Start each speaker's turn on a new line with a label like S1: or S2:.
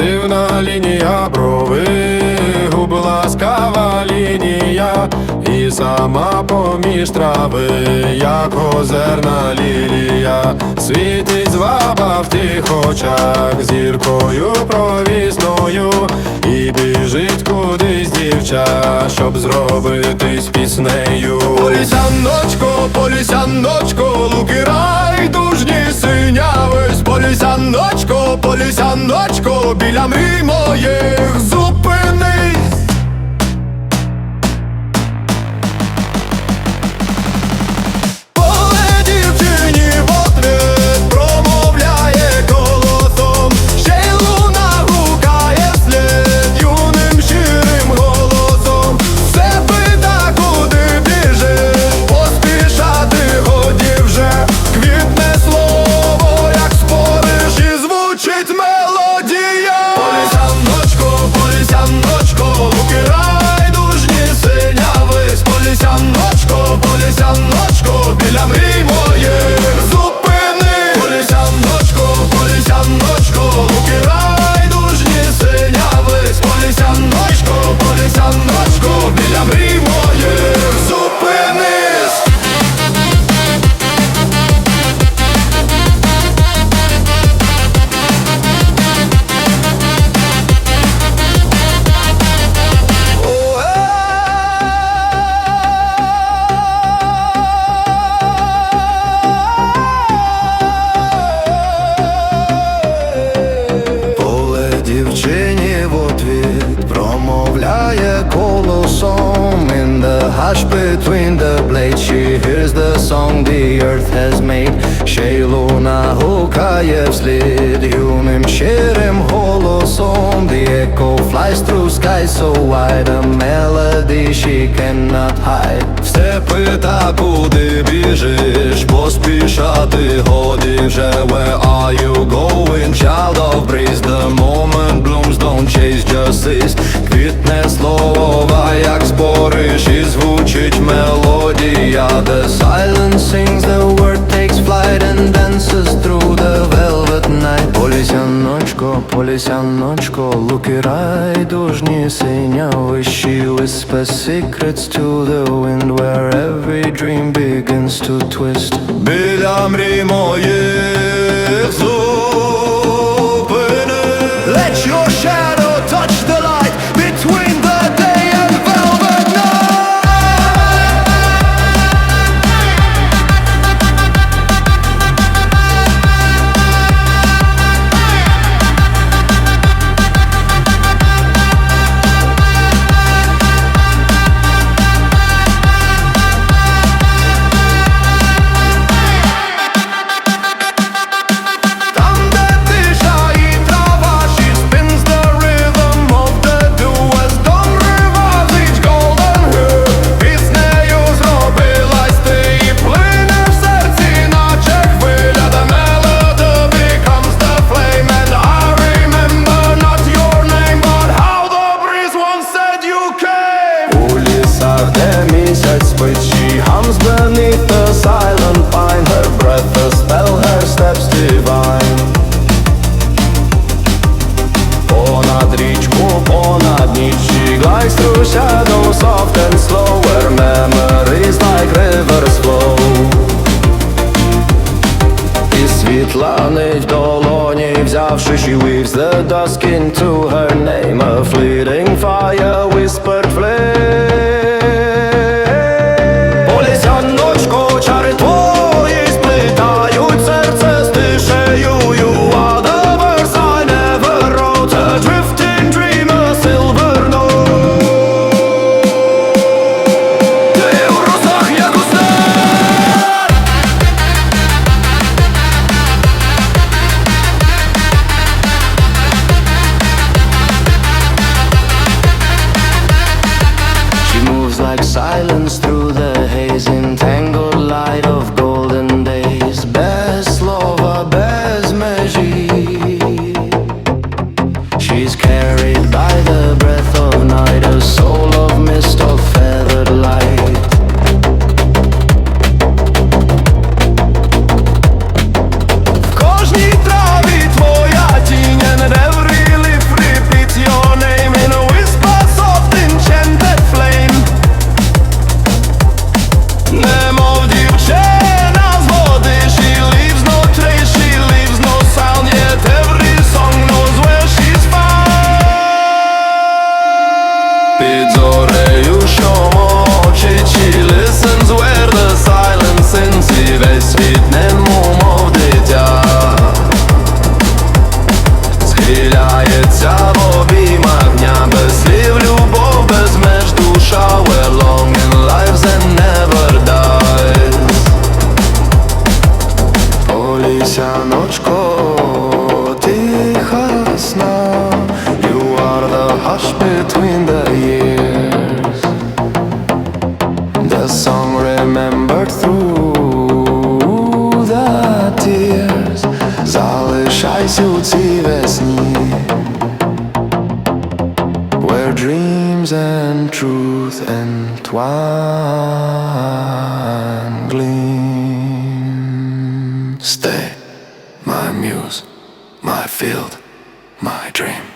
S1: Дивна лінія брови, губи ласкава лінія, і сама поміж трави, як озерна лілія, світить зваба в тих очах, зіркою провісною, і біжить кудись дівча, щоб зробитись піснею. Полісяночко, полісяночко, луки райдужні синявись, полісяночко, полісяночко, біля мрій моїх колосом In the hush between the blades She hears the song the earth has made Ще й луна гукає вслід юним щирим голосом The echo flies through sky so wide A melody she cannot hide Все пита, куди біжиш, поспішати годі вже Where are you Полісяночко, полісяночко, луки райдужні синявищі Whisper secrets to the wind where every dream begins to twist Біля мрій моїх зупини понад ніч She glides through shadows soft and slow Where memories like rivers flow І світла нить в долоні взявши She weaves the dusk into her name A fleeting fire whispered flame silence through the haze Entangled light of Схиляється в обіймах дня без слів, любов, без меж душа We're long in life and never dies. Полісяночко, тиха сна You are the between field, my dream